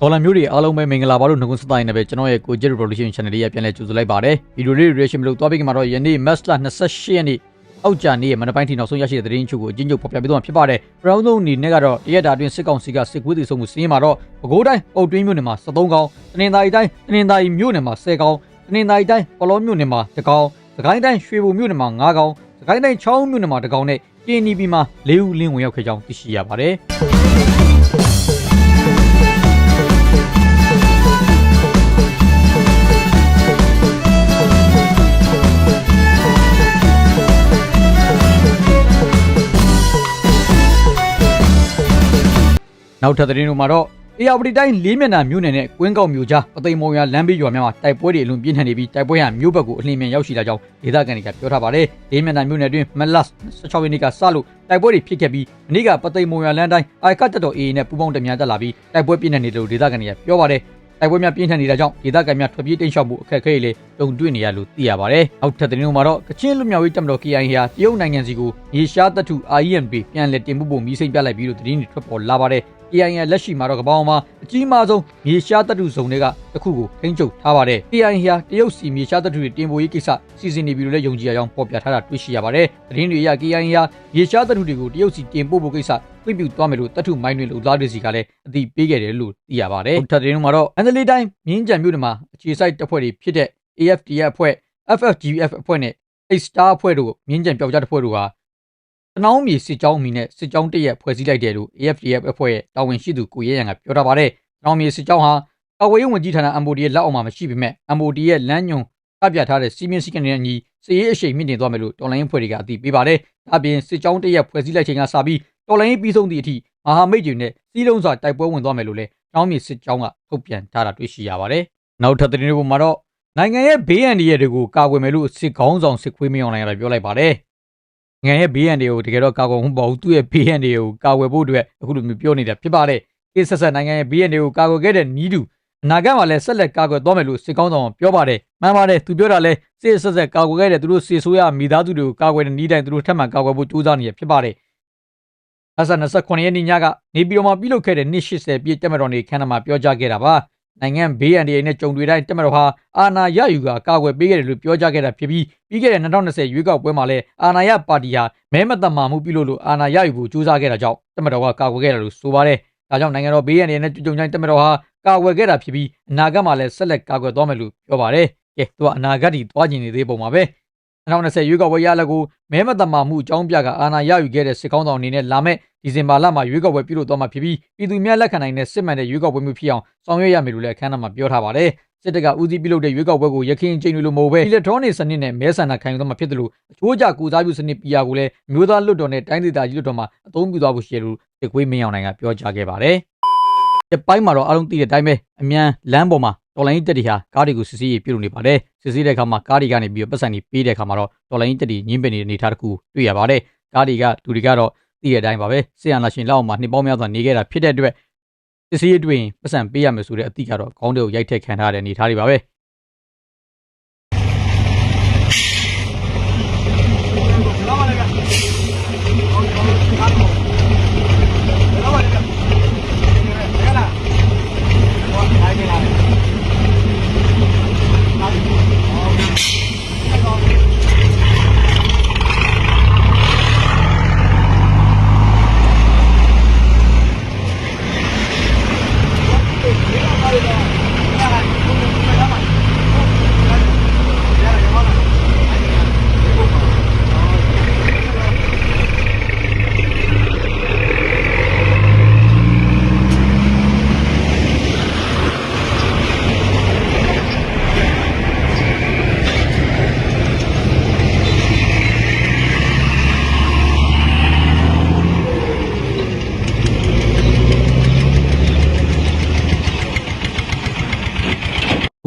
ဒေါ်လာမျိုးတွေအားလုံးပဲမင်္ဂလာပါလို့နှုတ်ခွန်းဆက်တိုင်းနဲ့ပဲကျွန်တော်ရဲ့ကို Jet Revolution Channel လေးရပြန်လဲကြိုဆိုလိုက်ပါတယ်ဗီဒီယိုလေး reaction မလို့သွားပြီးကမှာတော့ယနေ့ Match 28ရက်နေ့အောက်ကြနေ့ရဲ့မနက်ပိုင်းထိနောက်ဆုံးရရှိတဲ့သတင်းချုပ်ကိုအချင်းချုပ်ဖော်ပြပေးသွားမှာဖြစ်ပါတယ်ပရောင်းဆုံးအနေနဲ့ကတော့တရက်တာအတွင်းစစ်ကောင်စီကစစ်ကွေးတီဆုံးမှုစီးရင်မှာတော့ပဲခူးတိုင်းပုတ်တွင်းမြို့နယ်မှာ73ကောင်တနင်္သာရီတိုင်းတနင်္သာရီမြို့နယ်မှာ10ကောင်တနင်္သာရီတိုင်းပလောမြို့နယ်မှာ1ကောင်စကိုင်းတိုင်းရွှေဘိုမြို့နယ်မှာ9ကောင်စကိုင်းတိုင်းချောင်းမြို့နယ်မှာ1ကောင်နဲ့ KNB မှာ4ဦးလင်းဝင်ရောက်ခဲ့ကြောင်းသိရှိရပါတယ် နောက်ထပ်သတင်းတို့မှာတော့အေယာဝတီတိုင်းလေးမျက်နှာမြို့နယ်နဲ့ကွင်းကောက်မြို့ကြားပသိမ်မော်ရလမ်းဘေးရွာများမှာတိုက်ပွဲတွေအလွန်ပြင်းထန်နေပြီးတိုက်ပွဲဟာမြို့ဘက်ကိုအလင်းမြန်ရောက်ရှိလာကြောင်းဒေသခံတွေကပြောထားပါတယ်။လေးမျက်နှာမြို့နယ်တွင်မလတ်16ရက်နေ့ကစလို့တိုက်ပွဲတွေဖြစ်ခဲ့ပြီးအနည်းကပသိမ်မော်ရလမ်းတိုင်းအိုက်ကတ်တော် AA နဲ့ပူးပေါင်းတများတက်လာပြီးတိုက်ပွဲပြင်းထန်နေတယ်လို့ဒေသခံတွေကပြောပါတယ်။တိုက်ပွဲများပြင်းထန်နေတာကြောင့်ဒေသခံများထွက်ပြေးတိမ်းရှောင်မှုအခက်အခဲတွေလည်းတုံ့တွေ့နေရလို့သိရပါတယ်။နောက်ထပ်သတင်းတွေမှာတော့ကချင်လူမျိုးရေးတပ်မတော် KIA ဟာတရုတ်နိုင်ငံစီကိုရေရှားတပ်ထု IENB ပြန်လည်တင်မှုပုံမီးစိမ့်ပြလိုက်ပြီးလို့သတင်းတွေထွက်ပေါ်လာပါတယ်။ KIA ရဲ့လက်ရှိမှာတော့ကမ္ဘာပေါ်မှာအကြီးမားဆုံးမြေရှားတပ်ထုဇုံတွေကတစ်ခုကိုထိန်းချုပ်ထားပါတယ်။ KIA ဟာတရုတ်စီမြေရှားတပ်ထုတွေတင်ပို့ရေးကိစ္စစီစဉ်နေပြီလို့လည်းယုံကြည်ရအောင်ပေါ်ပြထားတာတွေ့ရှိရပါတယ်။သတင်းတွေအရ KIA ဟာမြေရှားတပ်ထုတွေကိုတရုတ်စီတင်ပို့ဖို့ကိစ္စပြပြုသွားမယ်လို့တပ်ထုမိုင်းတွေလူသားတွေစီကလည်းအသိပေးခဲ့တယ်လို့သိရပါတယ်။ထပ်သတင်းမှာတော့အန်ဒလီတိုင်းမြင်းကြံမြို့နယ်မှာအခြေစိုက်တပ်ဖွဲ့တွေဖြစ်တဲ့ AFDF အဖွဲ့ FFGF အဖွဲ့နဲ့ X Star အဖွဲ့တို့မြင်းကြံပျောက်ကြားတပ်ဖွဲ့တို့ဟာ တနောင်းမြေစစ်ကြောင်းအမီနဲ့စစ်ကြောင်းတရက်ဖွဲ့စည်းလိုက်တယ်လို့ AFDF အဖွဲ့ရဲ့တာဝန်ရှိသူကိုရဲရန်ကပြောထားပါတယ်။တနောင်းမြေစစ်ကြောင်းဟာကာကွယ်ရေးဝန်ကြီးဌာန MOD ရဲ့လက်အောက်မှာမရှိပေမဲ့ MOD ရဲ့လမ်းညွန်ပြပြထားတဲ့စီမင်းစည်းကမ်းတွေနဲ့အညီစစ်ရေးအရှိန်မြင့်တင်သွားမယ်လို့တော်လိုင်းအဖွဲ့တွေကအသိပေးပါတယ်။ဒါ့အပြင်စစ်ကြောင်းတရက်ဖွဲ့စည်းလိုက်ချိန်ကစပြီးတော်လိုင်းပြီးဆုံးသည့်အထိမဟာမိတ်တွေနဲ့စီးလုံးစွာတိုက်ပွဲဝင်သွားမယ်လို့လည်းတောင်းမြေစစ်ကြောင်းကထုတ်ပြန်ထားတာတွေ့ရှိရပါတယ်။နောက်ထပ်သတင်းတွေပေါ်မှာတော့နိုင်ငံရဲ့ဘေးအန္တရာယ်တွေကိုကာကွယ်မယ်လို့စစ်ကောင်းဆောင်စစ်ခွေးမင်းအောင်လိုင်ကပြောလိုက်ပါတယ်။နို င်ငံရဲ့ဘေးအန္တရာယ်ကိုတကယ်တော့ကာကွယ်မှုမဟုတ်ဘူးသူ့ရဲ့ဘေးအန္တရာယ်ကိုကာကွယ်ဖို့အတွက်အခုလိုမျိုးပြောနေတာဖြစ်ပါတယ်။ကိဆက်ဆက်နိုင်ငံရဲ့ဘေးအန္တရာယ်ကိုကာကွယ်ခဲ့တဲ့နီးတူအနာဂတ်မှာလည်းဆက်လက်ကာကွယ်သွားမယ်လို့စစ်ကောင်းဆောင်ကပြောပါတယ်။မှန်ပါတယ်သူပြောတာလဲစစ်ဆက်ဆက်ကာကွယ်ခဲ့တဲ့သူတို့စစ်ဆိုးရမိသားစုတွေကိုကာကွယ်တဲ့နီးတိုင်းသူတို့ထပ်မံကာကွယ်ဖို့ကြိုးစားနေရဖြစ်ပါတယ်။အဆန်29ရက်နေ့ညကနေပြည်တော်မှာပြုလုပ်ခဲ့တဲ့နှစ်80ပြည့်တက်မတော်နေခန်းနာမှာပြောကြားခဲ့တာပါ။ နိုင်ငံဘေးအန္တရာယ်နဲ့ကြုံတွေ့တိုင်းတက်မတော်ဟာအာဏာရယူကကာကွယ်ပေးခဲ့တယ်လို့ပြောကြားခဲ့တာဖြစ်ပြီးပြီးခဲ့တဲ့2020ရွေးကောက်ပွဲမှာလည်းအာဏာရပါတီဟာမဲမတမာမှုပြုလို့လို့အာဏာရယူဖို့ကြိုးစားခဲ့တာကြောင့်တက်မတော်ကကာကွယ်ခဲ့တယ်လို့ဆိုပါတယ်။ဒါကြောင့်နိုင်ငံတော်ဘေးအန္တရာယ်နဲ့ကြုံကြိုင်းတက်မတော်ဟာကာကွယ်ခဲ့တာဖြစ်ပြီးအနာဂတ်မှာလည်းဆက်လက်ကာကွယ်သွားမယ်လို့ပြောပါတယ်။ကဲသူကအနာဂတ်ဒီသွားကျင်နေသေးပုံပါပဲ။ 2020ရွေးကောက်ပွဲရလဒ်ကိုမဲမတမာမှုအကြောင်းပြကအာဏာရယူခဲ့တဲ့စစ်ကောင်းဆောင်အနေနဲ့လာမဲ့ဒီဇင်ဘာလမှာရွေးကောက်ပွဲပြုလုပ်သွားမှာဖြစ်ပြီးပြည်သူများလက်ခံနိုင်တဲ့စစ်မှန်တဲ့ရွေးကောက်ပွဲမျိုးဖြစ်အောင်ဆောင်ရွက်ရမယ်လို့လည်းအခမ်းအနားမှာပြောထားပါတယ်။စစ်တပ်ကဦးစီးပြုလုပ်တဲ့ရွေးကောက်ပွဲကိုရခိုင်ကျင်းတွေလိုမဟုတ်ဘဲ electronic စနစ်နဲ့မဲဆန္ဒခံယူသွားမှာဖြစ်တယ်လို့အချိုးကျကူစားပြုစနစ် PR ကိုလည်းမျိုးသားလွတ်တော်နဲ့တိုင်းဒေသကြီးလွတ်တော်မှာအသုံးပြုသွားဖို့ရှိတယ်လို့စစ်ကွေးမင်းအောင်နိုင်ကပြောကြားခဲ့ပါတယ်။ဒီပိုင်းမှာတော့အားလုံးသိတဲ့အတိုင်းပဲအမြန်လမ်းပေါ်မှာ တော်လိုင်းတက်တီဟာကားတွေကိုစစ်ဆေးရေးပြုလုပ်နေပါတယ်။စစ်ဆေးတဲ့အခါမှာကားတွေကနေပြီးတော့ပတ်စံတွေပေးတဲ့အခါမှာတော့တော်လိုင်းတက်တီညင်းပင်နေတဲ့အနေအထားတစ်ခုတွေ့ရပါတယ်။ကားတွေကလူတွေကတော့သိတဲ့အတိုင်းပါပဲ။ဆီယန်လာရှင်လောက်အောင်မှာနှစ်ပေါင်းများစွာနေခဲ့တာဖြစ်တဲ့အတွက်စစ်ဆေးရေးတွေ့ရင်ပတ်စံပေးရမယ်ဆိုတဲ့အသည့်ကတော့ခေါင်းတွေကိုရိုက်ထက်ခံထားတဲ့အနေအထားတွေပါပဲ။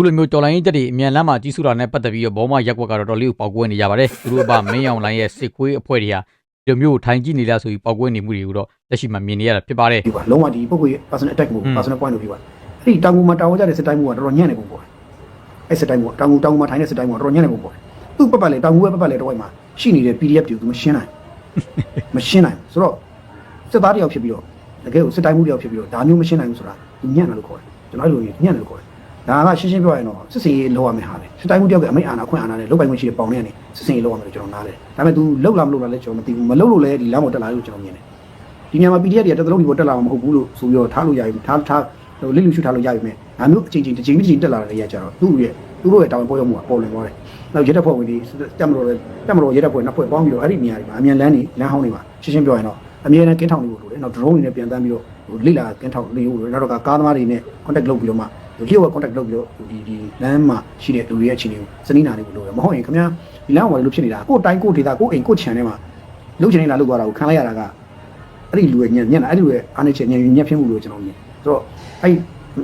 ခုလိုမျိုးတော်လိုင်းတက်တွေအမြန်လမ်းမှာကြီးစုတာနဲ့ပတ်သက်ပြီးတော့ဘောမရက်ကွက်ကတော့တော်လေးကိုပေါက်ကွဲနေကြပါတယ်သူတို့အပမင်းအောင်လိုင်းရဲ့စစ်ခွေးအဖွဲ့တွေဟာဒီလိုမျိုးထိုင်ကြည့်နေလားဆိုပြီးပေါက်ကွဲနေမှုတွေကိုတော့လက်ရှိမှာမြင်နေရတာဖြစ်ပါတယ်ဒီပါလုံးဝဒီပုဂ္ဂိုလ်ရဲ့ personal attack ကိုอืม personal point of view ပါအဲ့ဒီတောင်ကူမှာတောင်ဝကြတဲ့စစ်တိုင်းမှုကတော်တော်ညံ့နေပုံပေါ်တယ်အဲ့စစ်တိုင်းမှုကတောင်ကူတောင်ကူမှာထိုင်တဲ့စစ်တိုင်းမှုကတော်တော်ညံ့နေပုံပေါ်တယ်သူ့ပတ်ပတ်လေတောင်ကူရဲ့ပတ်ပတ်လေတော့ဝိုက်မှာရှိနေတဲ့ PDF တွေကိုသူမရှင်းနိုင်မရှင်းနိုင်ဆိုတော့စစ်သားတယောက်ဖြစ်ပြီးတော့တကယ်ကိုစစ်တိုင်းမှုတယောက်ဖြစ်ပြီးတော့ဒါမျိုးမရှင်းနိုင်ဘူးဆိုတာသူညံ့တယ်လို့ခေါ်တယ်ကျွန်တော်အဲ့လိုညံ့တယ်လို့ခေါ်တယ် ဒါကရှင်းရှင်းပြောရရင်တော့စစ်စင်ရေးလောက်ရမယ်ဟာပဲစစ်တိုင်းမှုတယောက်ကအမိတ်အာဏာခွင့်အာဏာနဲ့လုတ်ပိုင်ခွင့်ရှိတဲ့ပေါင်တွေကနေစစ်စင်ရေးလောက်ရမယ်လို့ကျွန်တော်နားတယ်ဒါပေမဲ့ तू လုတ်လာမလုတ်လာလဲကျွန်တော်မသိဘူးမလုတ်လို့လဲဒီလမ်းပေါ်တက်လာလို့ကျွန်တော်မြင်တယ်ဒီညမှာ PDF တွေကတက်တလုံးဒီပေါ်တက်လာမှာမဟုတ်ဘူးလို့ဆိုပြီးတော့ထားလို့ရပြီထားထားဟိုလစ်လူရှုထားလို့ရပြီမဲ့ဒါမျိုးအချိန်ချင်းတစ်ချိန်တစ်ချိန်တက်လာတဲ့ရကြတော့သူ့ရဲ့သူတို့ရဲ့တောင်းပေါ်ရမှုကပေါ်လွင်သွားတယ်နောက်ရဲတပ်ဖွဲ့ဝင်ဒီတက်မတော်လဲတက်မတော်ရဲတပ်ဖွဲ့နှစ်ဖွဲ့ပေါင်းပြီးတော့အဲ့ဒီနေရာတွေမှာအမြန်လန်းနေလမ်းဟောင်းတွေမှာရှင်းရှင်းပြောရင်တော့အမြဲတမ်းကင်းထောင်နေဖို့လိုတယ်နောက် drone တွေနဲ့ပြန်တန်းပြီးတော့ဟိုလိလာကင်းထောင်နေဖို့လိုတယ်နောက်တော့ကားသမားတွေနဲ့ contact လုပ်ပြီးတော့မှ လျှို့ဝ contact လုပ်ပြီးတော့ဒီဒီလမ်းမှာရှိတဲ့လူတွေရဲ့အခြေအနေကိုစနီးနာနေဖို့လိုတယ်မဟုတ်ရင်ခင်ဗျာဒီလမ်းပေါ်မှာလို့ဖြစ်နေတာကိုယ်တိုင်းကိုယ်ဒေတာကိုယ်အိမ်ကိုယ်ခြံထဲမှာလုပ်ချင်နေတာလုပ်သွားတာကိုခံလိုက်ရတာကအဲ့ဒီလူရဲ့ညံ့ညံ့အဲ့ဒီလူရဲ့အားနေချင်ညံ့ညံ့ဖြစ်မှုလို့ကျွန်တော်မြင်ဆိုတော့အဲ့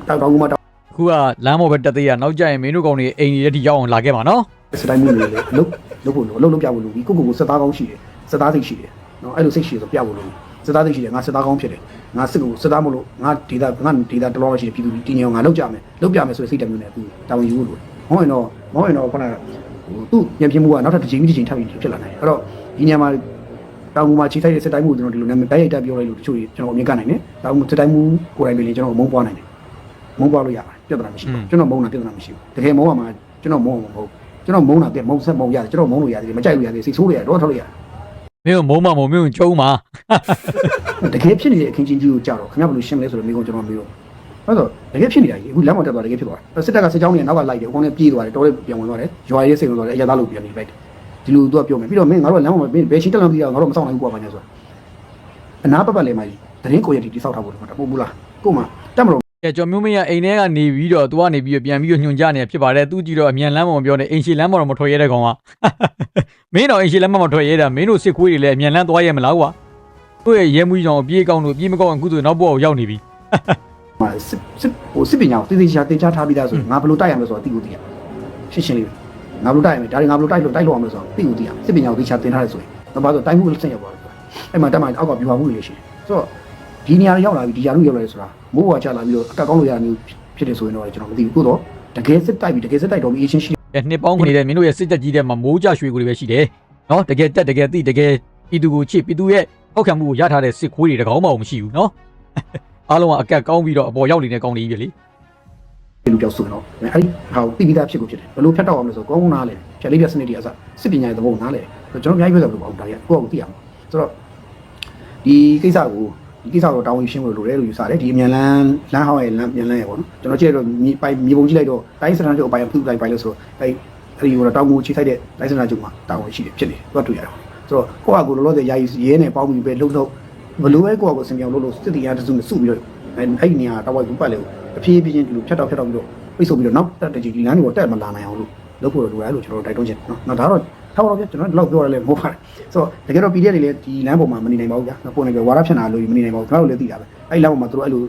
တောက်တောင်ကူမှာအခုကလမ်းပေါ်ပဲတက်သေးရနောက်ကျရင်မင်းတို့ကောင်တွေအိမ်ကြီးတက်ထိရောက်အောင်လာခဲ့ပါနော်စတိုင်းမျိုးတွေလည်းလုတ်လုတ်ဖို့လို့လုတ်လုတ်ပြဖို့လို့ဒီကိုကိုကိုစက်သားကောင်းရှိတယ်စက်သားစိတ်ရှိတယ်နော်အဲ့လိုစိတ်ရှိရဆိုပြဖို့လို့စက်သားစိတ်ရှိတယ်ငါစက်သားကောင်းဖြစ်တယ်ငါစစ်ကိုစက်သားမလို့ငါဒေတာငါဒေတာတလောရှိတယ်ပြည်သူတည်ငြိမ်အောင်ငါလုတ်ကြမယ်လုတ်ပြမယ်ဆိုတဲ့စိတ်တမျိုးနဲ့သူတာဝန်ယူဖို့လို့မဟုတ်ရင်တော့မဟုတ်ရင်တော့ခုနကဟိုသူ့ပြန်ပြင်းမှုကနောက်ထပ်တစ်ချိန်တစ်ချိန်ထပ်ပြီးဖြစ်လာနိုင်တယ်အဲ့တော့ဒီညမှာတောင်ကူမှာခြေထိုက်တဲ့စက်တိုင်းမှုကျွန်တော်ဒီလိုနာမည်တိုက်ရိုက်တက်ပြောလိုက်လို့တချို့ကျွန်တော်အမြင်ကနိုင်တယ်တောင်ကူစက်တိုင်းမှုကိုယ်တိုင်ပဲလေကျွန်တော်မုန်းပွားနိုင်တယ်မုန်းပွားလို့ရပါတယ်ပြဿနာမရှိဘူးကျွန်တော်မုန်းတာပြဿနာမရှိဘူးတကယ်မုန်းရမှာကျွန်တော်မုန်းမှာမဟုတ်ကျွန်တော်မုန်းတာပြမုန်းဆက်မုန်းရတယ်ကျွန်တော်မုန်းလို့ရတယ်မကြိုက်လို့ရတယ်စိတ်ဆိုးလို့ရတယ်တော့ထုတ်လို့ရတယ် မင်းတို့မုံမမုံမင်းတို့ကျုံးမှာတကယ်ဖြစ်နေတဲ့အခင်းချင်းကြီးကိုကြောက်တော့ခင်ဗျားဘယ်လိုရှင်းမလဲဆိုတော့မိကုန်းကျွန်တော်မေးတော့ဟုတ်တော့တကယ်ဖြစ်နေတာကြီးအခုလမ်းပေါ်တက်သွားတကယ်ဖြစ်သွားတယ်စစ်တပ်ကစစ်ကြောင်းတွေနောက်ကလိုက်တယ်အကုန်လုံးပြေးသွားတယ်တော်လေးပြန်ဝင်သွားတယ်ရွာရေးစိတ်ဝင်သွားတယ်အရသားလို့ပြန်နေလိုက်တယ်ဒီလိုသူကပြောမယ်ပြီးတော့မင်းငါတို့လမ်းပေါ်မှာမင်းဘယ်ချင်းတက်လမ်းပြီးတော့ငါတို့မဆောင်နိုင်ဘူးကွာဘာညာဆိုတာအနာပတ်ပတ်လေးမှကြီးတရင်ကိုရတီတိဆောက်ထားဖို့လို့မဟုတ်ဘူးလားကို့မှာတက်မလို့ ကဲကျွန်တော်မျိုးမင်းကအိမ်ထဲကနေပြီးတော့သူကနေပြီးတော့ပြန်ပြီးတော့ညွန်ကြနေဖြစ်ပါတယ်သူကြည့်တော့အမြန်လမ်းပေါ်ပြောနေအိမ်ရှိလမ်းပေါ်တော့မထွက်ရဲတဲ့ကောင်ကမင်းတော့အိမ်ရှိလမ်းပေါ်မထွက်ရဲတာမင်းတို့စစ်ခွေးတွေလည်းအမြန်လမ်းသွားရဲမလားကွာသူ့ရဲ့ရဲမှုကြီးကြောင့်အပြေးကောင်းတို့အပြေးမကောင်းအခုဆိုနောက်ဘောကိုရောက်နေပြီမှာစစ်စစ်ဟိုစစ်ပညာကိုသိသိချာတင်ချထားပြီးသားဆိုရင်ငါဘယ်လိုတိုက်ရမလဲဆိုတော့သိကိုသိရရှင်းရှင်းလေးငါဘယ်လိုတိုက်ရမလဲဒါတွေငါဘယ်လိုတိုက်လို့တိုက်လို့အောင်လဲဆိုတော့သိကိုသိရစစ်ပညာကိုသိချာတင်ထားတယ်ဆိုရင်တော့ဘာလို့တိုင်းမှုကိုဆက်ရောက်သွားတယ်အဲ့မှာတက်မှအောက်ကပြပါမှုတွေရှိတယ်ဆိုတော့ ဒီနေရာရောက်လာပြီဒီရာလူရောက်လာတယ်ဆိုတာမိုးဝါချလာပြီးတော့အကကောင်းလို့ရမျိုးဖြစ်တယ်ဆိုရင်တော့ကျွန်တော်မသိဘူးသို့တော့တကယ်စစ်တိုက်ပြီးတကယ်စစ်တိုက်တော့ပြီးအချင်းရှိကဲနှစ်ပေါင်းနေတဲ့မင်းတို့ရဲ့စစ်တပ်ကြီးတဲ့မှာမိုးကြရွှေကိုတွေပဲရှိတယ်နော်တကယ်တက်တကယ်သိတကယ်ပြည်သူကိုချစ်ပြည်သူရဲ့ထောက်ခံမှုကိုရထားတဲ့စစ်ခွေးတွေတကောင်မှမရှိဘူးနော်အားလုံးကအကက်ကောင်းပြီးတော့အပေါ်ရောက်နေတဲ့ကောင်တွေကြီးပဲလေတယ်လူပြောက်ဆိုရင်တော့အဲ့ဒီဟာကိုပြီးပြီးသားဖြစ်ကိုဖြစ်တယ်ဘယ်လိုဖြတ်တော့အောင်လဲဆိုတော့ကောင်းကောင်းနားလေဖြတ်လေးပြစနစ်တွေအစစစ်ပညာရဲ့သဘောကိုနားလေကျွန်တော်အများကြီးပြောကြလို့ပေါ့ဒါကြီးကိုယ့်ကိုသိရမှာဆိုတော့ဒီကိစ္စကို ဒီကိစ္စကိုတောင်းဝင်ရှင်းဖို့လိုတယ်လို့ယူဆတယ်ဒီအမြန်လန်းလမ်းဟောင်းရဲ့လမ်းမြန်လန်းရဲ့ပေါ့နော်ကျွန်တော်ကြည့်ရတော့မြေပိုင်မြေပုံကြည့်လိုက်တော့တိုင်းစတန်ချုပ်အပိုင်ဖုလိုက်ပိုင်လို့ဆိုတော့အဲ့အဲ့ဒီကတော့တောင်းကိုချိထိုက်တဲ့တိုင်းစတန်ချုပ်မှာတောင်းဝင်ရှိတယ်ဖြစ်နေတော့တွေ့ရတယ်ဆိုတော့ကိုယ့်အကူလောလောဆယ်ယာယီရဲနဲ့ပေါင်းပြီးပဲလှုပ်လှုပ်ဘလို့ပဲကိုယ့်အကူစင်ပြောင်းလှုပ်လှုပ်စစ်တရားတစုနဲ့စုပြီးတော့အဲ့အဲ့ဒီနေရာတော့ဝိုက်ဘူးပတ်လေအဖြည်းဖြည်းချင်းဒီလိုဖြတ်တော့ဖြတ်တော့ပြီးတော့ပိတ်ဆို့ပြီးတော့နောက်တက်တကြီးဒီလမ်းတွေကိုတက်မလာနိုင်အောင်လို့လုပ်ဖို့လိုတယ်လို့ကျွန်တော်တိုက်တွန်းချင်နော်နော်ဒါတော့ ထောက်တော့ပြကျွန်တော်တော့ပြောရလဲမဟုတ်ပါဘူးဆိုတော့တကယ်တော့ PDF တွေလည်းဒီလမ်းပေါ်မှာမနေနိုင်ပါဘူးကြာပုံနေပြဝါရဖြစ်နာလို့မနေနိုင်ပါဘူးကျွန်တော်တို့လည်းသိတာပဲအဲ့လမ်းပေါ်မှာသူတို့အဲ့လို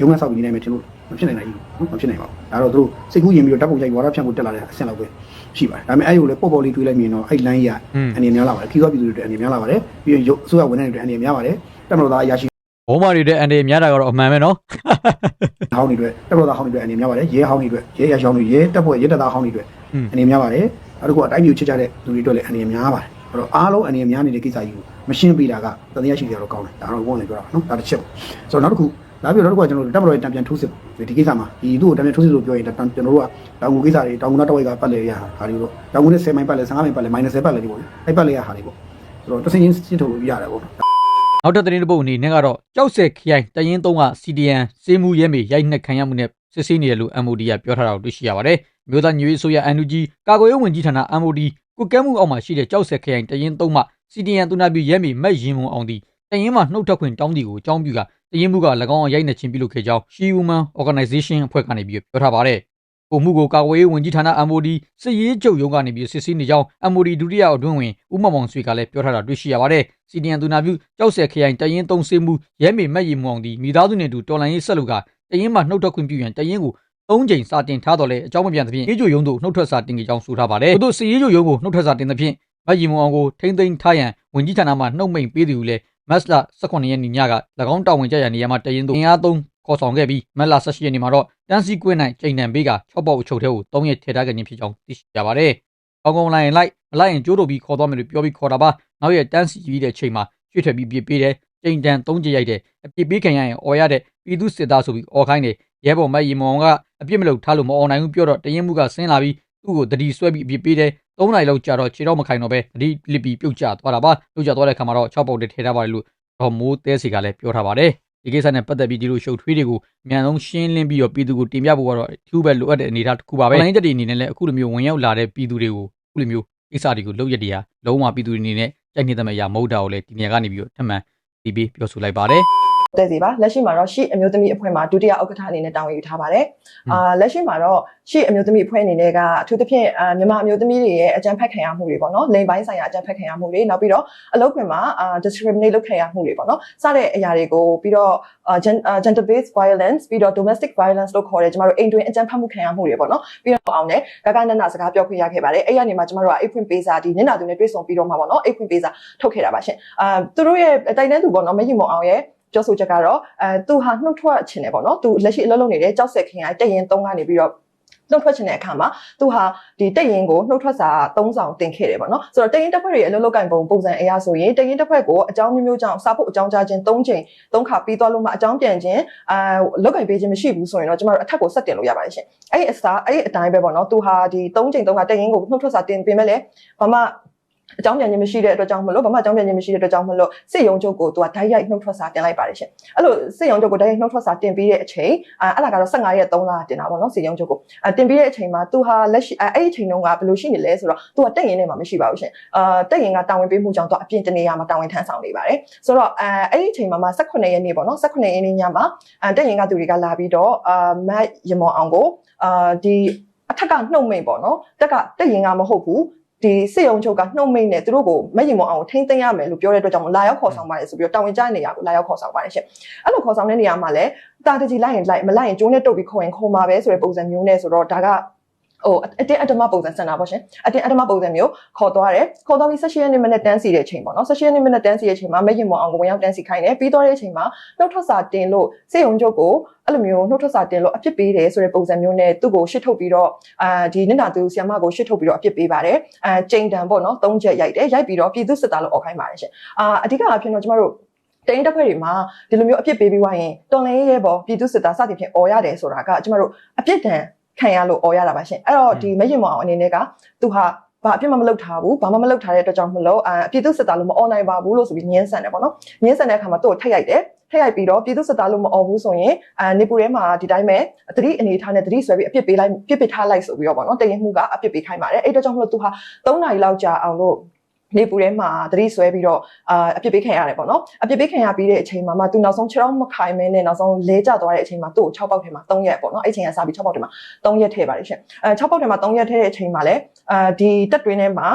ရုံးငန်းဆောက်ပြီးနေနိုင်မယ်ထင်လို့မဖြစ်နိုင်နိုင်ဘူးမဖြစ်နိုင်ပါဘူးဒါတော့သူတို့စိတ်ကူးရင်ပြီးတော့တပ်ပုံရိုက်ဝါရဖြန့်ကိုတက်လာတဲ့အဆင့်လောက်ပဲရှိပါတယ်ဒါပေမဲ့အဲ့ဒီကိုလည်းပေါ့ပေါ့လေးတွေးလိုက်မြင်တော့အဲ့လမ်းကြီးကအနေများလာပါတယ်ခီးသွားပြည်သူတွေအနေများလာပါတယ်ပြီးရင်ရုပ်အစိုးရဝန်ထမ်းတွေအနေများပါတယ်တက်မလို့သားအရာရှိဘုံမာတွေတဲ့အန်ဒီများတာကတော့အမှန်ပဲနော်ဟောင်းတွေအတွက်တက်မလို့သားဟောင်းတွေအတွက်အနေများပါတယ်ရဲဟောင်းတွေအတွက်ရဲရရှောင်းတွေရဲတပ်ဖွဲ့ရဲတပ်သားဟောင်းတွေအတွက်อืมအနေများပါတယ် အဲ့ဒါကအတိုင်းမျိုးချစ်ကြတဲ့လူတွေအတွက်လည်းအနေများပါတယ်အဲ့တော့အားလုံးအနေများနေတဲ့ကိစ္စကြီးကိုမရှင်းပြတာကတန်တရားရှိကြတော့ကောင်းတယ်ဒါတော့ဘုန်းလည်းပြောတာနော်ဒါတစ်ချက်ဆိုတော့နောက်တစ်ခုလာပြီးတော့နောက်တစ်ခုကကျွန်တော်တို့တပ်မတော်ရဲ့တံပြန်ထိုးစစ်ဒီကိစ္စမှာဒီသူ့ကိုတံပြန်ထိုးစစ်လို့ပြောရင်ကျွန်တော်တို့ကတောင်ငူကိစ္စတွေတောင်ငူနောက်တစ်ဝိုက်ကပတ်လေရဟာတွေတော့တောင်ငူနဲ့10မိုင်ပတ်လေ15မိုင်ပတ်လေ -10 ပတ်လေဒီပေါ့အဲ့ပတ်လေရဟာတွေပေါ့ဆိုတော့တစ်စင်းချင်းစစ်ထုတ်လို့ရတယ်ပေါ့နောက်ထပ်သတင်းတစ်ပုဒ်အနေနဲ့ကတော့ကြောက်စက်ခရိုင်တရင်သုံးက CDN စေးမှုရဲမေရိုက်နှက်ခံရမှုနဲ့စစ်ဆေးနေတယ်လို့ MOD ကပြောထားတာကိုတွေ့ရှိရပါတယ်။ မြို့သားညွေးဆိုရ NUG ကာကွယ်ရေးဝန်ကြီးဌာန MOD ကုကဲမှုအောက်မှာရှိတဲ့ကြောက်စက်ခရိုင်တရင်သုံးမှ CDN သူနာပြုရဲမေမက်ရင်မုံအောင်သည်တရင်မှနှုတ်ထွက်ခွင့်တောင်းသည်ကိုအကြောင်းပြုကတရင်မှုက၎င်းအောင်ရိုက်နှက်ခြင်းပြုလုပ်ခဲ့ကြောင်း She Woman Organization အဖွဲ့ကနေပြီးပြောထားပါတယ်။ကိုမှုကိုကာကွယ်ရေးဝန်ကြီးဌာန MOD စစ်ရေးချုပ်ရုံးကနေပြီးစစ်ဆေးနေကြောင်း MOD ဒုတိယအတွင်းဝင်ဦးမောင်မောင်ဆွေကလည်းပြောထားတာတွေ့ရှိရပါတယ်။ CDN သူနာပြုကြောက်စက်ခရိုင်တရင်သုံးစေးမှုရဲမေမက်ရီမောင်ဒီမိသားစုနဲ့တူတော်လိုင်းရေးဆက်လူကတရင်မှနှုတ်ထွက်ခွင့်ပြုရန်တရင်ကို ၃ချိန်စာတင်ထားတော်လဲအကြောင်းမပြန်သဖြင့်ရေးကြိုရုံးတို့နှုတ်ထွက်စာတင်ကြကြောင်းဆိုထားပါတယ်။တို့စီရေးကြိုရုံးကိုနှုတ်ထွက်စာတင်သဖြင့်မက်ရီမောင်ကိုထိမ့်သိမ်းထားရန်ဝန်ကြီးဌာနမှနှုတ်မိန်ပေးသူလည်းမတ်လ18ရက်နေ့ညက၎င်းတာဝန်ကျရနေရာမှာတရင်တို့အင်အားသုံးခေါ်ဆောင်ခဲ့ပြီးမတ်လ18ရက်နေ့မှာတော့တန်းစီကွင်းနိုင်ချိန်တန်ဘေးက6ပေါက်အချုပ်ထဲကို3ရက်ထည့်ထားခဲ့ခြင်းဖြစ်ကြောင်းသိရှိရပါတယ်။ကောင်းကောင်းလိုက်ရင်လိုက်မလိုက်ရင်ကျိုးတို့ပြီးခေါ်သွားမယ်လို့ပြောပြီးခေါ်တာပါ။နောက်ရက်တန်းစီပြီးတဲ့အချိန်မှာရွှေ့ထွက်ပြီးပြစ်ပေးတယ်ချိန်တန်3ကြိမ်ရိုက်တယ်အပြစ်ပေးခံရရင်អော်ရတဲ့ပြည်သူစစ်သားဆိုပြီးអော်ခိုင်းတယ် ရဲဘော်မတ်ရီမောင်ကအပြစ်မလုပ်ထားလို့မအောင်နိုင်ဘူးပြောတော့တရင်မှုကဆင်းလာပြီးသူ့ကိုတတိဆွဲပြီးအပြစ်ပေးတယ်၃နိုင်လောက်ကြာတော့ခြေတော့မခိုင်တော့ပဲတတိလစ်ပြီးပြုတ်ကျသွားတာပါပြုတ်ကျသွားတဲ့ခါမှာတော့6ပုတ်တွေထည့်ထားပါတယ်လို့တော့မိုးတဲစီကလည်းပြောထားပါတယ်ဒီကိစ္စနဲ့ပတ်သက်ပြီးဒီလိုရှုပ်ထွေးတွေကိုအမြန်ဆုံးရှင်းလင်းပြီးတော့ပြည်သူကိုတင်ပြဖို့ကတော့အထူးပဲလိုအပ်တဲ့အနေအထားတစ်ခုပါပဲ။ online တက်တွေအနေနဲ့လည်းအခုလိုမျိုးဝင်ရောက်လာတဲ့ပြည်သူတွေကိုအခုလိုမျိုးကိစ္စတွေကိုလုပ်ရတဲ့ဟာလုံးဝပြည်သူတွေအနေနဲ့ကြိုက်နေတဲ့အရာမဟုတ်တာကိုလည်းဒီနေရာကနေပြီးတော့ထပ်မံဒီပေးပြောဆိုလိုက်ပါတယ်။ တဲ့စီပါလက်ရှိမှာတော့ရှေ့အမျိုးသမီးအဖွဲ့မှာဒုတိယဥက္ကဋ္ဌအနေနဲ့တာဝန်ယူထားပါတယ်อืมအာလက်ရှိမှာတော့ရှေ့အမျိုးသမီးအဖွဲ့အနေနဲ့ကအထူးသဖြင့်အာမြန်မာအမျိုးသမီးတွေရဲ့အကြမ်းဖက်ခံရမှုတွေပေါ့နော်လိင်ပိုင်းဆိုင်ရာအကြမ်းဖက်ခံရမှုတွေနောက်ပြီးတော့အလုပ်ခွင်မှာအာ discriminate လုပ်ခံရမှုတွေပေါ့နော်စတဲ့အရာတွေကိုပြီးတော့အာ gen- အာ gender based violence ပြီးတော့ domestic violence လို့ခေါ်တဲ့ကျမတို့အိမ်တွင်အကြမ်းဖက်မှုခံရမှုတွေပေါ့နော်ပြီးတော့အောင်နဲ့ကကနနစကားပြောခွင့်ရခဲ့ပါတယ်အဲ့ရနေမှာကျမတို့ကအိတ်ဖွင့်ပေးစာဒီနင်နာသူနဲ့တွေ့ဆုံပြီးတော့မှာပေါ့နော်အိတ်ဖွင့်ပေးစာထုတ်ခဲ့တာပါရှင်အာသူတို့ရဲ့တိုင်တန်းသူပေါ့နော်မယင်မအောင်ရဲ့ ပြောဆိုချက်ကတော့အဲသူဟာနှုတ်ထွက်ခြင်းတယ်ပေါ့နော်သူလက်ရှိအလုပ်လုပ်နေတဲ့ကြောက်ဆက်ခင်ကတက်ရင်3ကနေပြီးတော့နှုတ်ထွက်ခြင်းတဲ့အခါမှာသူဟာဒီတက်ရင်ကိုနှုတ်ထွက်စာ3ဆောင်တင်ခဲ့တယ်ပေါ့နော်ဆိုတော့တက်ရင်တစ်ဖက်တွေအလုပ်လုပ်ကင်ပုံပုံစံအရာဆိုရင်တက်ရင်တစ်ဖက်ကိုအကြောင်းမျိုးမျိုးကြောင့်စာဖို့အကြောင်းကြားခြင်း3ချိန်3ခါပြီးသွားလို့မှအကြောင်းပြန်ခြင်းအာလောက်ကင်ပေးခြင်းမရှိဘူးဆိုရင်တော့ကျမတို့အထက်ကိုဆက်တင်လို့ရပါတယ်ရှင်အဲ့ဒီအစားအဲ့ဒီအတိုင်းပဲပေါ့နော်သူဟာဒီ3ချိန်3ခါတက်ရင်ကိုနှုတ်ထွက်စာတင်ပြင်မဲ့လေဘာမှ အကြောင်းပြန်ခြင်းမရှိတဲ့အတွက်ကြောင့်မလို့ဘာမှအကြောင်းပြန်ခြင်းမရှိတဲ့အတွက်ကြောင့်မလို့စစ်ရုံချုပ်ကိုသူကဓာတ်ရိုက်နှုတ်ထွက်စာတင်လိုက်ပါတယ်ရှင်အဲ့လိုစစ်ရုံချုပ်ကိုဓာတ်ရိုက်နှုတ်ထွက်စာတင်ပြီးတဲ့အချိန်အဲအဲ့ဒါကတော့15ရက်3လတင်တာပေါ့နော်စစ်ရုံချုပ်ကိုအဲတင်ပြီးတဲ့အချိန်မှာသူဟာလက်ရှိအဲအဲ့ဒီအချိန်တုန်းကဘယ်လိုရှိနေလဲဆိုတော့သူကတက်ရင်ထဲမှာမရှိပါဘူးရှင်အာတက်ရင်ကတာဝန်ပေးမှုကြောင့်သူအပြင်တနေရာမှာတာဝန်ထမ်းဆောင်နေပါတယ်ဆိုတော့အဲအဲ့ဒီအချိန်မှာမှ18ရက်နေ့ပေါ့နော်18ရက်နေ့ညမှာအဲတက်ရင်ကသူတွေကလာပြီးတော့အာမတ်ရမော်အောင်ကိုအာဒီအထက်ကနှုတ်မိန်ပေါ့နော်တက်ကတက်ရင်ကမဟုတ်ဘူး ဒီစစ်ရုံချုပ်ကနှုတ်မိတ်နဲ့သူတို့ကိုမက်ရင်မအောင်ထိမ့်သိမ်းရမယ်လို့ပြောတဲ့အတွက်ကြောင့်လာရောက်ခေါ်ဆောင်ပါတယ်ဆိုပြီးတော့တာဝန်ကျတဲ့နေရာကိုလာရောက်ခေါ်ဆောင်ပါတယ်ရှင်အဲ့လိုခေါ်ဆောင်တဲ့နေရာမှာလည်းတာတကြီးလိုက်ရင်လိုက်မလိုက်ရင်ကျိုးနဲ့တုတ်ပြီးခေါ်ရင်ခေါ်မှာပဲဆိုတဲ့ပုံစံမျိုးနဲ့ဆိုတော့ဒါက ဟိုအတင်းအဓမ္မပုံစံစံတာပေါ့ရှင်အတင်းအဓမ္မပုံစံမျိုးခေါ်သွားတယ်ခေါ်သွားပြီး16ရက်နေ့မနေ့တန်းစီတဲ့အချိန်ပေါ့နော်16ရက်နေ့မနေ့တန်းစီတဲ့အချိန်မှာမက်ရင်မအောင်ကိုဝင်ရောက်တန်းစီခိုင်းတယ်ပြီးသွားတဲ့အချိန်မှာနှုတ်ထွက်စာတင်လို့စေုံချုပ်ကိုအဲ့လိုမျိုးနှုတ်ထွက်စာတင်လို့အပြစ်ပေးတယ်ဆိုတဲ့ပုံစံမျိုးနဲ့သူ့ကိုရှစ်ထုတ်ပြီးတော့အာဒီနင့်နာသူဆီယမကိုရှစ်ထုတ်ပြီးတော့အပြစ်ပေးပါတယ်အဲချိန်တန်ပေါ့နော်၃ချက်ရိုက်တယ်ရိုက်ပြီးတော့ပြည်သူစစ်သားလို့អော်ခိုင်းပါတယ်ရှင်အာအဓိကအဖြစ်တော့ကျမတို့တိုင်းတစ်ခွက်တွေမှာဒီလိုမျိုးအပြစ်ပေးပြီးွားရင်တော်လင်းရဲပေါ်ပြည်သူစစ်သားစသည်ဖြင့်អော်ရတယ်ဆိုတာကကျမတို့အပြစ်ဒဏ် ခံရလို့អော်ရတာပါရှင်အဲ့တော့ဒီမရင်မအောင်အနေနဲ့ကသူဟာဘာအပြစ်မှမလုပ်ထားဘူးဘာမှမလုပ်ထားတဲ့အတွက်ကြောင့်မလို့အပြည်သူစစ်သားလို့မអော်နိုင်ပါဘူးလို့ဆိုပြီးညှင်းဆန်တယ်ပေါ့နော်ညှင်းဆန်တဲ့အခါမှာသူ့ကိုထက်ရိုက်တယ်ထက်ရိုက်ပြီးတော့ပြည်သူစစ်သားလို့မអော်ဘူးဆိုရင်အဲနေပူထဲမှာဒီတိုင်းပဲတတိအနေထားနဲ့တတိဆွဲပြီးအပြစ်ပေးလိုက်ပြစ်ပစ်ထားလိုက်ဆိုပြီးတော့ပေါ့နော်တရင်မှုကအပြစ်ပေးခိုင်းပါတယ်အဲ့အတွက်ကြောင့်မလို့သူဟာ3နာရီလောက်ကြာအောင်လို့ နေပူထဲမှာတတိဆွဲပြီးတော့အာအပြစ်ပေးခံရတယ်ပေါ့နော်အပြစ်ပေးခံရပြီးတဲ့အချိန်မှာမှသူနောက်ဆုံး6ရောက်မခိုင်မဲနဲ့နောက်ဆုံးလဲကျသွားတဲ့အချိန်မှာသူ့ကို6ပေါက်ထဲမှာ3ရက်ပေါ့နော်အဲ့ချိန်ကစပြီး6ပေါက်ထဲမှာ3ရက်ထည့်ပါတယ်ရှင်အဲ6ပေါက်ထဲမှာ3ရက်ထည့်တဲ့အချိန်မှာလည်းအာဒီတက်တွင်းထဲမှာ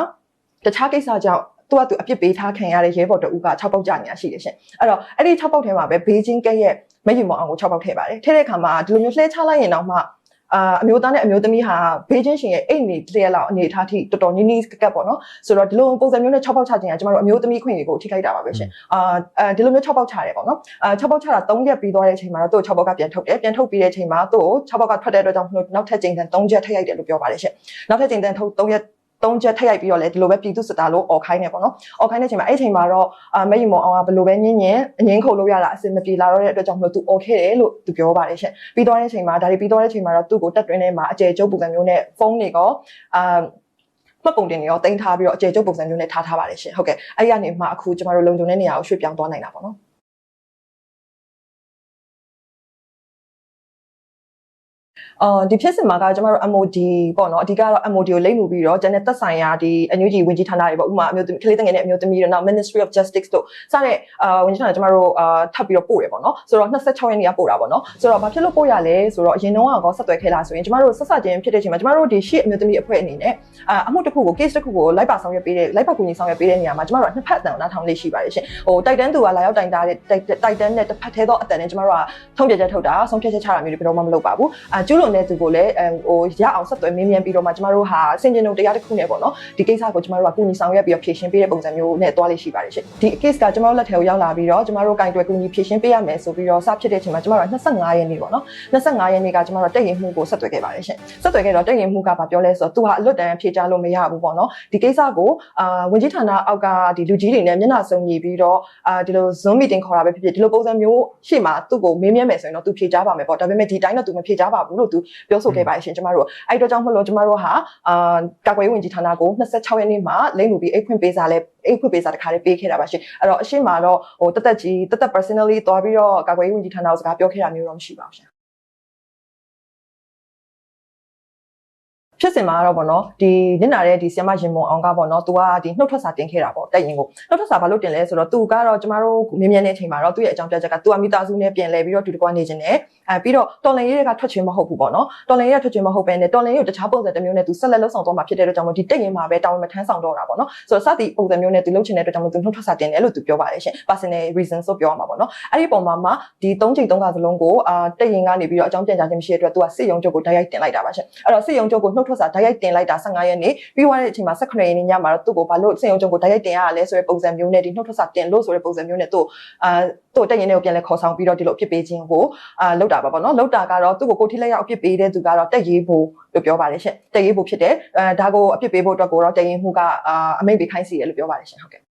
တခြားကိစ္စကြောင့်သူကသူအပြစ်ပေးထားခံရတဲ့ရဲဘော်တအူးက6ပေါက်ကြာနေတာရှိတယ်ရှင်အဲ့တော့အဲ့ဒီ6ပေါက်ထဲမှာပဲဘေးချင်းကဲရဲ့မယူမအောင်ကို6ပေါက်ထည့်ပါတယ်ထည့်တဲ့အခါမှာဒီလိုမျိုးလှဲချလိုက်ရင်တော့မှ အာအမျိုးသားနဲ့အမျိုးသမီးဟာဘေးချင်းရှင်ရဲ့အိတ်နေတရက်လောက်အနေထားထိတော်တော်နီးနီးကကပ်ပေါ့နော်ဆိုတော့ဒီလိုပုံစံမျိုးနဲ့6ပေါက်ချခြင်းကကျမတို့အမျိုးသမီးခွင့်တွေကိုထိခိုက်တာပါပဲရှင်အာအဲဒီလိုမျိုး6ပေါက်ချတယ်ပေါ့နော်အာ6ပေါက်ချတာ3ရက်ပြီးသွားတဲ့အချိန်မှာတော့သူ့6ပေါက်ကပြန်ထုတ်တယ်ပြန်ထုတ်ပြီးတဲ့အချိန်မှာသူ့ကို6ပေါက်ကထွက်တဲ့အတွက်ကြောင့်မလို့နောက်ထပ်ချိန်တန်3ချက်ထပ်ရိုက်တယ်လို့ပြောပါတယ်ရှင်နောက်ထပ်ချိန်တန်ထုတ်3ရက် သုံးချက်ထက်ရိုက်ပြီးတော့လေဒီလိုပဲပြည်သူစစ်သားလို့អော်ခိုင်းနေပေါ့နော်။អော်ခိုင်းတဲ့အချိန်မှာအဲ့အချိန်မှာတော့အာမက်ယူမောင်အောင်ကဘယ်လိုပဲညင်းညင်းအငင်းခုန်လို့ရတာအစင်မပြေလာတော့တဲ့အတွက်ကြောင့်မလို့သူអော်ခဲ့တယ်လို့သူပြောပါတယ်ရှင်။ပြီးသွားတဲ့အချိန်မှာဒါတွေပြီးသွားတဲ့အချိန်မှာတော့သူ့ကိုတက်တွင်းထဲမှာအကျယ်ကျုပ်ပုံစံမျိုးနဲ့ဖုန်းတွေကောအာမှတ်ပုံတင်တွေရောတင်ထားပြီးတော့အကျယ်ကျုပ်ပုံစံမျိုးနဲ့ထားထားပါတယ်ရှင်။ဟုတ်ကဲ့အဲ့ဒီကနေမှအခုကျမတို့လုံခြုံတဲ့နေရာကိုရွှေ့ပြောင်းသွားနိုင်တာပေါ့နော်။ အော်ဒီဖြစ်စဉ်မှာကကျမတို့ MOD ပေါ့နော်အဓိကတော့ MOD ကိုလိမ့်မှုပြီးတော့ကျန်တဲ့သက်ဆိုင်ရာဒီ NUG ဝင်ကြီးဌာနတွေပေါ့ဥပမာအမျိုးသမီးကလေးတငယ်နဲ့အမျိုးသမီးတွေနောက် Ministry of Justice တို့စတဲ့အာဝင်ကြီးဌာနကျမတို့အာထပ်ပြီးတော့ပို့တယ်ပေါ့နော်ဆိုတော့26ရက်နေ့ကပို့တာပေါ့နော်ဆိုတော့ဘာဖြစ်လို့ပို့ရလဲဆိုတော့အရင်တုန်းကတော့ဆက်သွယ်ခဲ့လားဆိုရင်ကျမတို့ဆက်စချင်းဖြစ်တဲ့အချိန်မှာကျမတို့ဒီရှေ့အမျိုးသမီးအဖွဲ့အနေနဲ့အာအမှုတစ်ခုကို case တစ်ခုကိုလိုက်ပါဆောင်ရွက်ပေးတဲ့လိုက်ပါကူညီဆောင်ရွက်ပေးတဲ့နေရာမှာကျမတို့ကနှစ်ဖက်အတန်နားထောင်လေးရှိပါတယ်ရှင်ဟိုတိုက်တန်းသူကလာရောက်တိုင်တာတဲ့တိုက်တန်းနဲ့တစ်ဖက်သေးသောအတန်နဲ့ကျမတို့ကထုံးပြချက်ထုတ်တာဆုံးဖြတ်ချက်ချတာမျိုးတွေဘယ်တော့မှမလုပ်ပါဘူးအာကျူးလွန်တဲ့သူကိုလည်းအဟိုရအောင်ဆက်သွယ်မင်းမြန်ပြီးတော့မှကျမတို့ဟာစင်ကျင်တို့တရားတစ်ခုနဲ့ပေါ့နော်ဒီကိစ္စကိုကျမတို့ကကူညီဆောင်ရွက်ပြီးတော့ဖြည့်ရှင်းပေးတဲ့ပုံစံမျိုးနဲ့တွားလေးရှိပါတယ်ရှင်ဒီ case ကကျမတို့လက်ထဲကိုရောက်လာပြီးတော့ကျမတို့ကင်တွယ်ကူညီဖြည့်ရှင်းပေးရမယ်ဆိုပြီးတော့စဖြစ်တဲ့အချိန်မှာကျမတို့က25ရက်နေ့ပေါ့နော်25ရက်နေ့ကကျမတို့တက်ရင်မှုကိုဆက်သွယ်ခဲ့ပါတယ်ရှင်ဆက်သွယ်ခဲ့တော့တက်ရင်မှုကဘာပြောလဲဆိုတော့သူဟာအလွတ်တန်းဖြည့်ချလို့မရဘူးပေါ့နော်ဒီကိစ္စကိုအာဝင်ကြီးဌာနအောက်ကဒီလူကြီးတွေနဲ့မျက်နှာစုံညီပြီးတော့အာဒီလို Zoom meeting ခေါ်တာပဲဖြစ်ဖြစ်ဒီလိုပုံစံမျိုးရှေ့မှာသူ့ကိုမေးမြန်းမယ်ဆိုရင်တော့သူဖြေချပါမယ်ပေါ့ဒါပေမဲ့ဒီတိုင်းတော့သူမဖြေချပါဘူးလို့သူပြောဆိုခဲ့ပါတယ်ရှင်ကျမတို့အဲ့တော့ကြောင့်မလို့ကျမတို့ဟာအာကာကွယ်ရေးဝန်ကြီးဌာနကို26ရက်နေ့မှာလိမ့်မှုပြီးအိတ်ဖွင့်ပေးစာလဲအိတ်ဖွင့်ပေးစာတစ်ခါလေးပေးခဲ့တာပါရှင်အဲ့တော့အရှင်းမှာတော့ဟိုတက်တက်ကြီးတက်တက် personally တွားပြီးတော့ကာကွယ်ရေးဝန်ကြီးဌာနကိုစကားပြောခဲ့တာမျိုးတော့မရှိပါဘူးရှင်ဖြစ်စင်မှာတော့ဗောနော်ဒီနစ်နာတဲ့ဒီဆီယမရင်မုံအောင်ကဗောနော်သူကဒီနှုတ်ထွက်စာတင်ခဲ့တာဗောတက်ရင်ကိုနှုတ်ထွက်စာဘာလို့တင်လဲဆိုတော့သူကတော့ကျမတို့မြင်မြန်တဲ့အချိန်မှာတော့သူ့ရဲ့အကြောင်းပြချက်ကသူကမိသားစုနဲ့ပြန်လဲပြီးတော့တူတကွာနေခြင်းနဲ့အဲပြီးတော့တော်လန်ရေးတွေကထွက်ချင်းမဟုတ်ဘူးဗောနော်တော်လန်ရေးကထွက်ချင်းမဟုတ်ပဲနဲ့တော်လန်ရေးကိုတခြားပုံစံတစ်မျိုးနဲ့သူဆက်လက်လှုပ်ဆောင်သွားမှာဖြစ်တဲ့အတွက်ကြောင့်မို့ဒီတက်ရင်မှာပဲတာဝန်မထမ်းဆောင်တော့တာဗောနော်ဆိုတော့စသည်ပုံစံမျိုးနဲ့သူလုပ်ချင်တဲ့အတွက်ကြောင့်မို့သူနှုတ်ထွက်စာတင်တယ်လို့သူပြောပါတယ်ရှင် personal reason ဆိုပြောရမှာဗောနော်အဲ့ဒီပုံမှာမှာဒီ၃ချိန်၃ခါစလုံးကိုအာတက်ရင်ကနေပြီးတော့အကြောင်းပြန်ကြားခြင်းမရှိတဲ့အတွက်သူကစစ်ရုံချုပ်ကိုတိုက်ရိုက်တင်လိုက်တာပါရှင်အဲ့တော့စစ်ရုံချုပ်ကိုနှုတ်ထွက်စာတိုက်ရိုက်တင်လိုက်တာ15ရက်နေ့ပြီးသွားတဲ့အချိန်မှာ18ရက်နေ့ညမှာတော့သူ့ကိုဘာလို့စစ်ရုံချုပ်ကိုတိုက်ရိုက်တင်ရလဲဆိုတဲ့ပုံစံမျိုးနဲ့ဒီနှုတ်ထွက်စာတင်လို့ဆိုတဲ့ပုံစံမျိုးနဲ့သူ့အာသူ့တက်ရင်တွေကိုပြန်လဲခေါ်ဆောင်ပြီးတော့ဒီလိုအဖြစ်ပေးခြင်းကိုအာလောက်တာပါပေါ့နော်လောက်တာကတော့သူ့ကိုကိုထိလက်ရောက်အဖြစ်ပေးတဲ့သူကတော့တက်ရေးဖို့လို့ပြောပါတယ်ရှင်တက်ရေးဖို့ဖြစ်တယ်အဲဒါကိုအဖြစ်ပေးဖို့အတွက်ကိုတော့တက်ရင်မှုကအာအမိန့်ပေးခိုင်းစီရလို့ပြောပါတယ်ရှင်ဟုတ်ကဲ့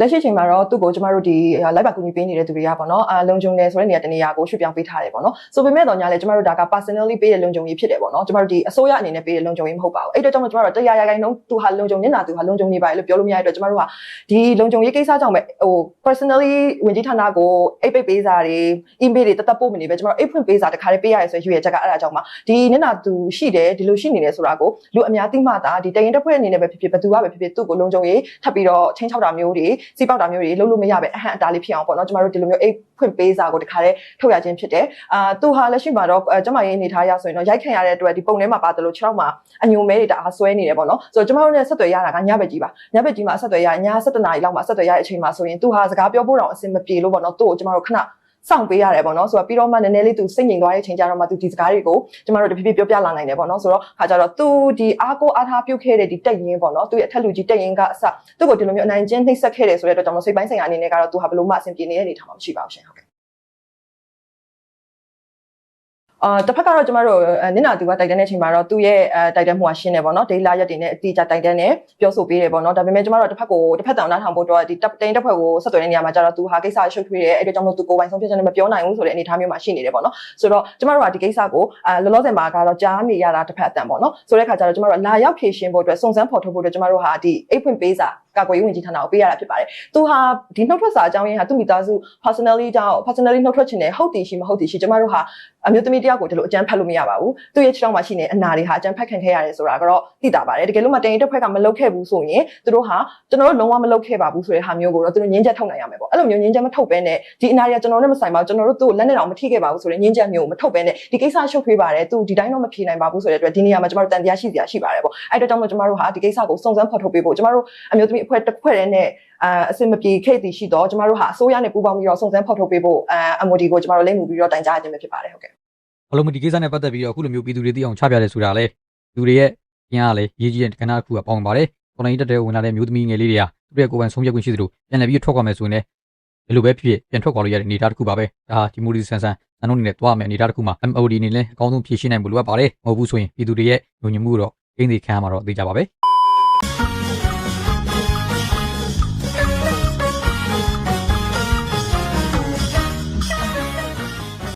လက်ရှိချိန်မှာတော့သူ့ကိုကျမတို့ဒီလိုက်ပါကူညီပေးနေတဲ့သူတွေကပေါ့နော်အာလုံခြုံတယ်ဆိုတဲ့နေရာတနေရာကိုရွှေ့ပြောင်းပေးထားတယ်ပေါ့နော်ဆိုပေမဲ့တော့ညာလေကျမတို့ဒါက personally ပေးတဲ့လုံခြုံရေးဖြစ်တယ်ပေါ့နော်ကျမတို့ဒီအစိုးရအနေနဲ့ပေးတဲ့လုံခြုံရေးမဟုတ်ပါဘူးအဲ့တော့ကြောင့်ကျမတို့တရားရဂိုင်းလုံးသူဟာလုံခြုံနေတာသူဟာလုံခြုံနေပါလေလို့ပြောလို့မရတဲ့အတွက်ကျမတို့ကဒီလုံခြုံရေးကိစ္စကြောင့်ပဲဟို personally ဝင်ကြီးဌာနကိုအိတ်ပိတ်ပေးစာတွေ email တွေတသက်ပို့မနေပဲကျမတို့အိတ်ဖွင့်ပေးစာတခါလေးပေးရရဆိုရွေးရချက်ကအဲ့ဒါကြောင့်ပါဒီနင်နာသူရှိတယ်ဒီလိုရှိနေတယ်ဆိုတာကိုလူအများသိမှသာဒီတရင်တစ်ဖွဲ့အနေနဲ့ပဲဖြစ်ဖြစ်ဘသူကပဲဖြစ်ဖြစ်သူ့ကိုလုံခြုံရေးထပ်ပြီးတော့ချင်းချောက်တာမျိုးတွေစီပေါက်တာမျိုးတွေလုပ်လို့မရပဲအဟန့်အတားလေးဖြစ်အောင်ပေါ့နော်ကျမတို့ဒီလိုမျိုးအိတ်ဖွင့်ပေးစာကိုတခါလေးထုတ်ရခြင်းဖြစ်တယ်အာသူဟာလက်ရှိမှာတော့ကျမရေးအနေထားရဆိုရင်တော့ရိုက်ခံရတဲ့အတွက်ဒီပုံထဲမှာပါတယ်လို့6တော့မှာအညိုမဲတွေတအားဆွဲနေတယ်ပေါ့နော်ဆိုတော့ကျမတို့နဲ့ဆက်သွယ်ရတာကညဘက်ကြီးပါညဘက်ကြီးမှာဆက်သွယ်ရည7နာရီလောက်မှာဆက်သွယ်ရတဲ့အချိန်မှာဆိုရင်သူဟာစကားပြောဖို့တော့အဆင်မပြေလို့ပေါ့နော်သူ့ကိုကျမတို့ခဏ စောင့်ပေးရတယ်ပေါ့နော်ဆိုတော့ပြီးတော့မှနည်းနည်းလေးသူစိတ်ငြိမ်သွားတဲ့အချိန်ကျတော့မှသူဒီစကားတွေကိုကျမတို့တဖြည်းဖြည်းပြောပြလာနိုင်တယ်ပေါ့နော်ဆိုတော့ခါကြတော့သူဒီအားကိုအားထားပြုတ်ခဲ့တဲ့ဒီတက်ရင်ပေါ့နော်သူရဲ့အထက်လူကြီးတက်ရင်ကအစသူ့ကိုဒီလိုမျိုးအနိုင်ကျင့်နှိပ်စက်ခဲ့တယ်ဆိုတဲ့အတွက်ကြောင့်စိတ်ပိုင်းဆိုင်ရာအနေနဲ့ကတော့သူဟာဘယ်လိုမှအဆင်ပြေနေတဲ့အနေထားမှာမရှိပါဘူးရှင်ဟုတ်ကဲ့ အာတစ်ဖက်ကတော့ကျမတို့နင်နာသူကတိုက်တန်းတဲ့အချိန်မှာတော့သူ့ရဲ့အဲတိုက်တန်းမှုကရှင်းနေပေါ့နော်ဒေးလာရက်တွေနဲ့အတိအကျတိုက်တန်းနဲ့ပြောဆိုပေးတယ်ပေါ့နော်ဒါပေမဲ့ကျမတို့တစ်ဖက်ကိုတစ်ဖက်တောင်နားထောင်ဖို့တော့ဒီတပ်တိုင်းတစ်ဖွဲ့ကိုဆက်သွယ်တဲ့နေရာမှာကျတော့သူဟာကိစ္စရှုပ်ထွေးတယ်အဲ့ဒါကြောင့်မို့သူကိုယ်ပိုင်ဆုံးဖြတ်ချက်နဲ့မပြောနိုင်ဘူးဆိုတဲ့အနေအထားမျိုးမှာရှိနေတယ်ပေါ့နော်ဆိုတော့ကျမတို့ကဒီကိစ္စကိုအဲလောလောဆယ်မှာကတော့ကြားနေရတာတစ်ဖက်အတန်ပေါ့နော်ဆိုတဲ့အခါကျတော့ကျမတို့လာရောက်ဖြည့်ရှင်းဖို့အတွက်စုံစမ်းဖော်ထုတ်ဖို့အတွက်ကျမတို့ဟာဒီအိတ်ဖွင့်ပေးစာ ကာကွယ်ရေးဝန်ကြီးဌာနကိုပေးရတာဖြစ်ပါတယ်။သူဟာဒီနှုတ်ထွက်စာအကြောင်းရင်းဟာသူ့မိသားစု personally ကြောင့် personally နှုတ်ထွက်ခြင်းနဲ့ဟုတ်တယ်ရှိမဟုတ်တယ်ရှိကျမတို့ဟာအမျိုးသမီးတယောက်ကိုဒီလိုအကြမ်းဖက်လို့မရပါဘူး။သူ့ရဲ့ခြေထောက်မှာရှိနေအနာတွေဟာအကြမ်းဖက်ခံခဲ့ရတယ်ဆိုတာကတော့သိတာပါတယ်။တကယ်လို့မတင်ရင်တစ်ဖွဲ့ကမလုပ်ခဲ့ဘူးဆိုရင်သူတို့ဟာကျွန်တော်တို့လုံးဝမလုပ်ခဲ့ပါဘူးဆိုတဲ့ဟာမျိုးကိုတော့သူတို့ငင်းချက်ထုတ်နိုင်ရမယ်ပေါ့။အဲ့လိုမျိုးငင်းချက်မထုတ်ဘဲနဲ့ဒီအနာတွေကကျွန်တော်နဲ့မဆိုင်ပါဘူးကျွန်တော်တို့သူ့ကိုလက်နဲ့တော့မထိခဲ့ပါဘူးဆိုတဲ့ငင်းချက်မျိုးကိုမထုတ်ဘဲနဲ့ဒီကိစ္စရှုပ်ထွေးပါတယ်သူဒီတိုင်းတော့မဖြေနိုင်ပါဘူးဆိုတဲ့အတွက်ဒီနေရာမှာကျွန်တော်တို့တန်တရားရှိစရာရှိပါတယ်ပေါ့။အဲ့တော့ကြောင့်မို့ကျွန်တော်တို့ဟာဒီကိစ္စကိုစုံစမ်းဖော်ထုတ်ပေးဖို့ကျွန်တော်တို့အမျိုးသမီးအဖွဲ့တစ်ဖွဲ့တည်းနဲ့အာအစင်မပြေခဲ့တည်ရှိတော့ကျမတို့ဟာအစိုးရနဲ့ပူးပေါင်းပြီးတော့စုံစမ်းဖော်ထုတ်ပေးဖို့အာ MOD ကိုကျမတို့လိမ့်မှုပြီးတော့တိုင်ကြားခြင်းပဲဖြစ်ပါတယ်ဟုတ်ကဲ့အလုံးမဒီကိစ္စနဲ့ပတ်သက်ပြီးတော့အခုလိုမျိုးပြည်သူတွေသိအောင်ချပြတယ်ဆိုတာလေလူတွေရဲ့ကျင်းရလေရေးကြီးတဲ့ကဏ္ဍတစ်ခုကပေါင်းပါတယ်။တော်လိုင်းတက်တဲ့ဝင်လာတဲ့မျိုးသမီးငယ်လေးတွေကသူတို့ရဲ့ကိုယ်ပိုင်ဆုံးဖြတ်ခွင့်ရှိသလိုပြန်လည်ပြီးထွက်ခွာမယ်ဆိုရင်လည်းဘယ်လိုပဲဖြစ်ဖြစ်ပြန်ထွက်ခွာလို့ရတဲ့အနေအထားတစ်ခုပါပဲ။ဒါဟာဒီမိုဒီဆန်ဆန်အနှုတ်အနေနဲ့တွားမယ်အနေအထားတစ်ခုမှာ MOD အနေနဲ့အကောင်းဆုံးဖြည့်ရှင်းနိုင်ဖို့လိုအပ်ပါတယ်။မဟုတ်ဘူးဆိုရင်ပြည်သူတွေရဲ့ညှို့ညွတ်မှုတော့အင်းဒီခံရမှာတော့သိကြပါပဲ။